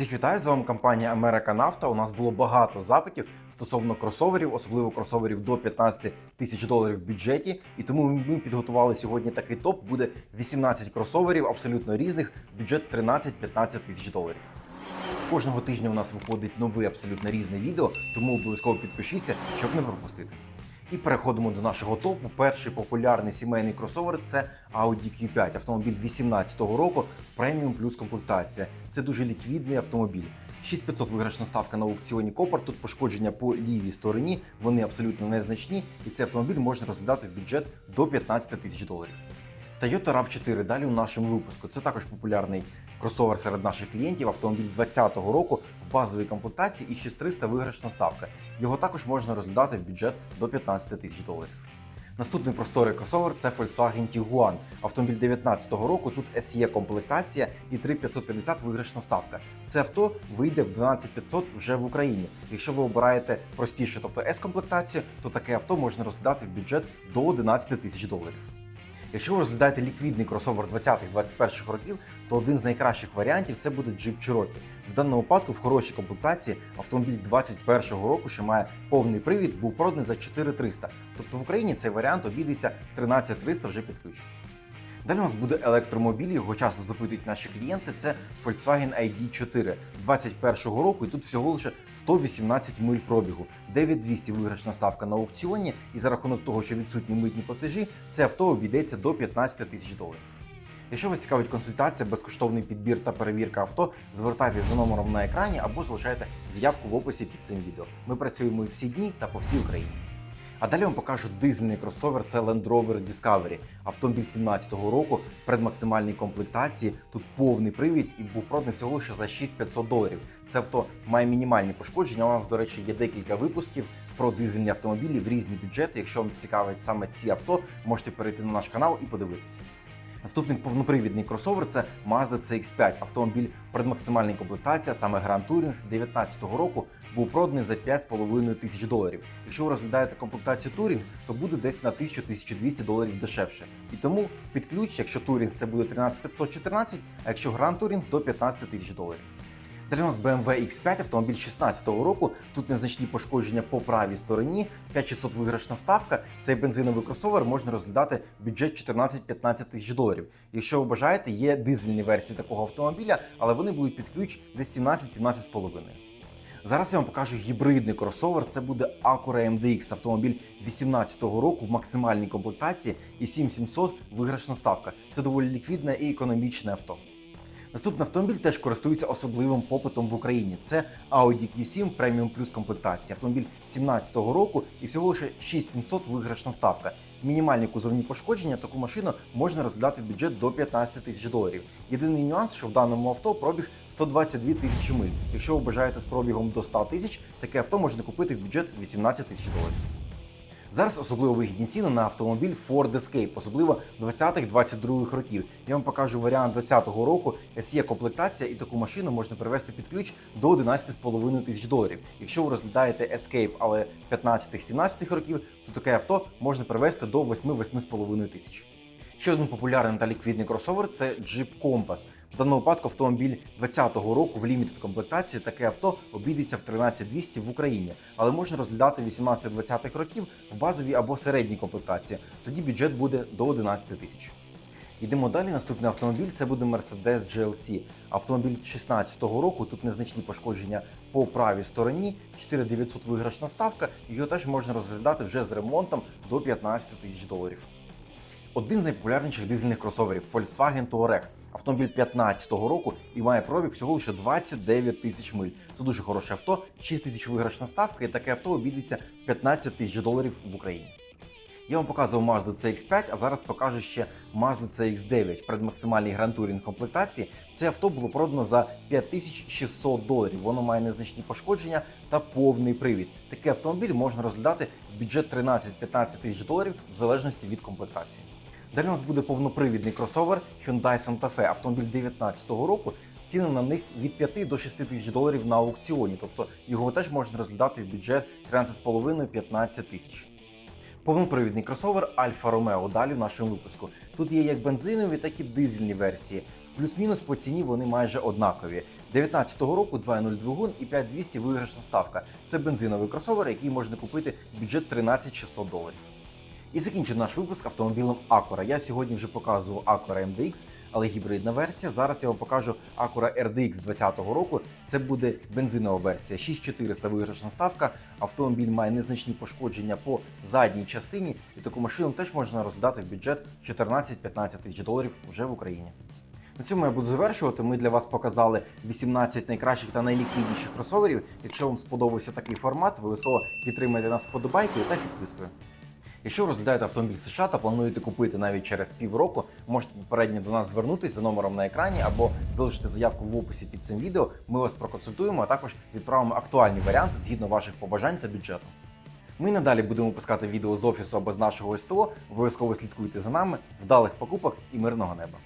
Всіх вітаю з вами компанія Америка Нафта. У нас було багато запитів стосовно кросоверів, особливо кросоверів до 15 тисяч доларів в бюджеті. І тому ми підготували сьогодні такий топ. Буде 18 кросоверів абсолютно різних. Бюджет 13-15 тисяч доларів. Кожного тижня у нас виходить нове абсолютно різне відео, тому обов'язково підпишіться, щоб не пропустити. І переходимо до нашого топу. Перший популярний сімейний кросовер це Audi Q5, автомобіль 18-го року, преміум плюс комплектація. Це дуже ліквідний автомобіль. 6500 виграшна ставка на аукціоні Копар. Тут пошкодження по лівій стороні, вони абсолютно незначні, і цей автомобіль можна розглядати в бюджет до 15 тисяч доларів. Toyota RAV4 далі у нашому випуску. Це також популярний кросовер серед наших клієнтів. Автомобіль 2020 року в базовій комплектації і 6300 виграшна ставка. Його також можна розглядати в бюджет до 15 тисяч доларів. Наступний просторий кросовер це Volkswagen Tiguan. Автомобіль 2019 року. Тут SE комплектація і 3550 виграшна ставка. Це авто вийде в 12500 вже в Україні. Якщо ви обираєте простіше, тобто S комплектацію, то таке авто можна розглядати в бюджет до 11 тисяч доларів. Якщо ви розглядаєте ліквідний кросовер 20-21 років, то один з найкращих варіантів це буде Jeep Cherokee. В даному випадку в хорошій комплектації автомобіль 21-го року, що має повний привід, був проданий за 4300. Тобто в Україні цей варіант обійдеться 13300 вже під ключ. Далі у нас буде електромобіль, його часто запитують наші клієнти. Це Volkswagen ID4 21-го року, і тут всього лише 118 миль пробігу, 9200 виграшна ставка на аукціоні, і за рахунок того, що відсутні митні платежі, це авто обійдеться до 15 тисяч доларів. Якщо вас цікавить консультація, безкоштовний підбір та перевірка авто, звертайтеся за номером на екрані або залишайте заявку в описі під цим відео. Ми працюємо всі дні та по всій Україні. А далі вам покажу дизельний кросовер. Це Land Rover Discovery. Автомобіль 17-го року предмаксимальній комплектації. Тут повний привід і був проданий всього лише за 6500 доларів. Це авто має мінімальні пошкодження. У нас, до речі, є декілька випусків про дизельні автомобілі в різні бюджети. Якщо вам цікавить саме ці авто, можете перейти на наш канал і подивитися. Наступний повнопривідний кросовер це Mazda CX-5. Автомобіль предмаксимальна комплектації, саме Grand Touring 19-го року, був проданий за 5,5 тисяч доларів. Якщо ви розглядаєте комплектацію Touring, то буде десь на 1000-1200 доларів дешевше. І тому під ключ, якщо Touring це буде 13514, а якщо Grand Touring, то 15 тисяч доларів. У нас BMW X5, автомобіль 16-го року. Тут незначні пошкодження по правій стороні, 5600 виграшна ставка. Цей бензиновий кросовер можна розглядати бюджет 14-15 тисяч доларів. Якщо ви бажаєте, є дизельні версії такого автомобіля, але вони будуть під ключ десь 17-17,5. Зараз я вам покажу гібридний кросовер. Це буде Acura MDX, автомобіль 18-го року в максимальній комплектації і 7700 виграшна ставка. Це доволі ліквідне і економічне авто. Наступний автомобіль теж користується особливим попитом в Україні. Це Audi Q7 Premium Plus комплектація. Автомобіль 17-го року і всього лише 6700 виграшна ставка. Мінімальні кузовні пошкодження таку машину можна розглядати в бюджет до 15 тисяч доларів. Єдиний нюанс, що в даному авто пробіг 122 тисячі миль. Якщо ви бажаєте з пробігом до 100 тисяч, таке авто можна купити в бюджет 18 тисяч доларів. Зараз особливо вигідні ціни на автомобіль Ford Escape, особливо 20-22 років. Я вам покажу варіант 20-го року. SE комплектація, і таку машину можна привезти під ключ до 11,5 тисяч доларів. Якщо ви розглядаєте Escape, але 15-17 років, то таке авто можна привезти до 8-8,5 тисяч. Ще один популярний та ліквідний кросовер це Jeep Compass. В даному випадку автомобіль 2020 року в лімітед комплектації таке авто обійдеться в 13200 в Україні, але можна розглядати 18-20 років в базовій або середній комплектації. Тоді бюджет буде до 11 тисяч. Йдемо далі. Наступний автомобіль це буде Mercedes GLC. Автомобіль 2016 року. Тут незначні пошкодження по правій стороні, 4900 виграшна ставка. Його теж можна розглядати вже з ремонтом до 15 тисяч доларів. Один з найпопулярніших дизельних кросоверів Volkswagen Touareg. Автомобіль 15-го року і має пробіг всього лише 29 тисяч миль. Це дуже хороше авто, 6 тисяч виграшна ставка, і таке авто обійдеться в 15 тисяч доларів в Україні. Я вам показував Mazda CX5, а зараз покажу ще Mazda CX9 в предмаксимальній Grand комплектації. Це авто було продано за 5600 доларів. Воно має незначні пошкодження та повний привід. Такий автомобіль можна розглядати в бюджет 13-15 тисяч доларів в залежності від комплектації. Далі у нас буде повнопривідний кросовер Hyundai Santa Fe, автомобіль 2019 року. Ціни на них від 5 до 6 тисяч доларів на аукціоні, тобто його теж можна розглядати в бюджет 13,5-15 тисяч. Повнопривідний кросовер Alfa Romeo далі в нашому випуску. Тут є як бензинові, так і дизельні версії. Плюс-мінус по ціні вони майже однакові. 19-го року 2.0 двигун і 5200 виграшна ставка. Це бензиновий кросовер, який можна купити в бюджет 13 600 доларів. І закінчив наш випуск автомобілем Acura. Я сьогодні вже показував Acura MDX, але гібридна версія. Зараз я вам покажу Acura RDX 2020 року. Це буде бензинова версія. 6400 виграшна ставка. Автомобіль має незначні пошкодження по задній частині, і таку машину теж можна розглядати в бюджет 14-15 тисяч доларів вже в Україні. На цьому я буду завершувати. Ми для вас показали 18 найкращих та найліквідніших кросоверів. Якщо вам сподобався такий формат, обов'язково підтримайте нас вподобайкою та підпискою. Якщо ви розглядаєте автомобіль США та плануєте купити навіть через півроку, можете попередньо до нас звернутися за номером на екрані або залишити заявку в описі під цим відео. Ми вас проконсультуємо, а також відправимо актуальні варіанти згідно ваших побажань та бюджету. Ми надалі будемо пускати відео з офісу або з нашого СТО. Обов'язково слідкуйте за нами, вдалих покупок і мирного неба.